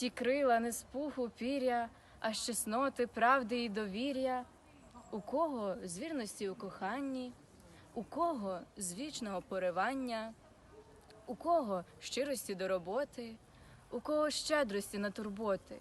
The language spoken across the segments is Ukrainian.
ті крила не з пуху піря, а з чесноти, правди і довір'я. У кого з вірності у коханні, у кого з вічного поривання, у кого щирості до роботи, у кого щедрості на турботи,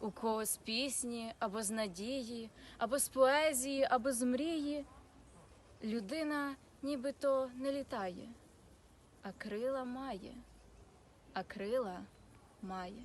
у кого з пісні або з надії, або з поезії, або з мрії. Людина нібито не літає, а крила має, а крила має.